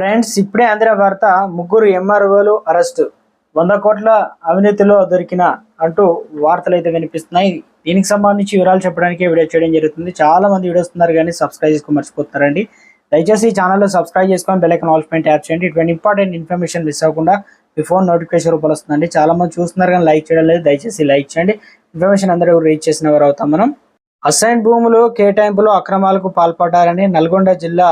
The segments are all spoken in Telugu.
ఫ్రెండ్స్ ఇప్పుడే అందిన వార్త ముగ్గురు ఎంఆర్ఓలు అరెస్టు. వంద కోట్ల అవినీతిలో దొరికిన అంటూ వార్తలు అయితే వినిపిస్తున్నాయి. దీనికి సంబంధించి వివరాలు చెప్పడానికి వీడియో చేయడం జరుగుతుంది. చాలా మంది వీడియోస్ ఉన్నారు కానీ సబ్స్క్రైబ్ చేసుకుని మర్చిపోతున్నారండి దయచేసి ఈ ఛానల్లో సబ్స్క్రైబ్ చేసుకొని బెల్ ఐకాన్ ఆల్స్మెంట్ ట్యాప్ చేయండి. ఇటువంటి ఇంపార్టెంట్ ఇన్ఫర్మేషన్ మిస్ అవ్వకుండా మీ ఫోన్ నోటిఫికేషన్ రూపాయలు వస్తుందండి. చాలా మంది చూస్తున్నారు కానీ లైక్ చేయడం లేదు. దయచేసి లైక్ చేయండి. ఇన్ఫర్మేషన్ అందరూ రీచ్ చేసిన వారు అవుతాం మనం. అసైన్ భూములు కేటాయింపులో అక్రమాలకు పాల్పడ్డారని నల్గొండ జిల్లా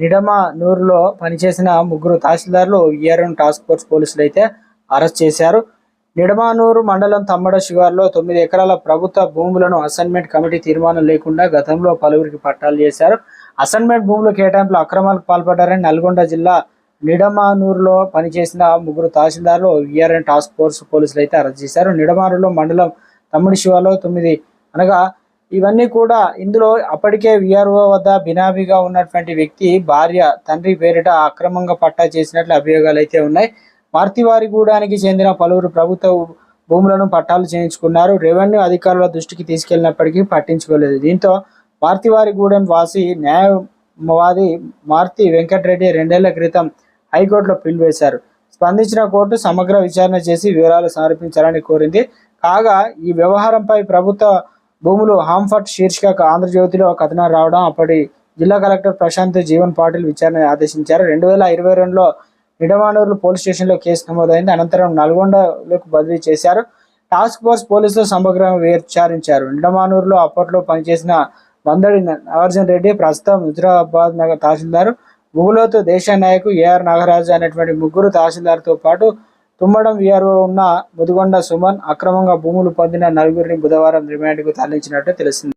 నిడమనూరులో పనిచేసిన ముగ్గురు తహసీల్దార్లు విఆర్ఎన్ టాస్క్ ఫోర్స్ పోలీసులు అయితే అరెస్ట్ చేశారు. నిడమానూరు మండలం తమ్మడ శివార్లో తొమ్మిది ఎకరాల ప్రభుత్వ భూములను అసైన్మెంట్ కమిటీ తీర్మానం లేకుండా గతంలో పలువురికి పట్టాలు చేశారు. అసైన్మెంట్ భూముల కేటాయింపులు అక్రమాలకు పాల్పడ్డారని నల్గొండ జిల్లా నిడమానూరులో పనిచేసిన ముగ్గురు తహసీల్దార్లు విఆర్ఎన్ టాస్క్ ఫోర్స్ పోలీసులు అయితే అరెస్ట్ చేశారు. నిడమానూరులో మండలం తమ్ముడి శివాలో తొమ్మిది అనగా ఇవన్నీ కూడా ఇందులో అప్పటికే విఆర్ఓ వద్ద బినామీగా ఉన్నటువంటి వ్యక్తి భార్య తండ్రి పేరిట అక్రమంగా పట్టా చేసినట్లు అభియోగాలు అయితే ఉన్నాయి. మార్తివారిగూడానికి చెందిన పలువురు ప్రభుత్వ భూములను పట్టాలు చేయించుకున్నారు. రెవెన్యూ అధికారుల దృష్టికి తీసుకెళ్ళినప్పటికీ పట్టించుకోలేదు. దీంతో మార్తివారిగూడెం వాసి న్యాయవాది మార్తి వెంకటరెడ్డి రెండేళ్ళ క్రితం హైకోర్టులో పిలువేశారు స్పందించిన కోర్టు సమగ్ర విచారణ చేసి వివరాలు సమర్పించాలని కోరింది. కాగా ఈ వ్యవహారంపై ప్రభుత్వ భూములు హాంఫర్ట్ శీర్షిక ఆంధ్రజ్యోతిలో కథనం రావడం అప్పటి జిల్లా కలెక్టర్ ప్రశాంత్ జీవన్ పాటిల్ విచారణ ఆదేశించారు. రెండు వేల ఇరవై రెండులో నిడమానూరు పోలీస్ స్టేషన్లో కేసు నమోదైంది. అనంతరం నల్గొండలోకి బదిలీ చేశారు. టాస్క్ ఫోర్స్ పోలీసులు సమగ్రంగా విచారించారు. నిడమానూరులో అప్పట్లో పనిచేసిన వందడి నాగార్జున రెడ్డి ప్రస్తుతం హుజరాబాద్ నగర్ తహసీల్దారు. ముగులోతు దేశ నాయకు ఏఆర్ నాగరాజు అనేటువంటి ముగ్గురు తహసీల్దార్తో పాటు తుమ్మడం వీఆర్ఓ ఉన్న ముదిగొండ సుమన్ అక్రమంగా భూములు పొందిన నలుగురిని బుధవారం రిమాండ్కు తరలించినట్టు తెలిసింది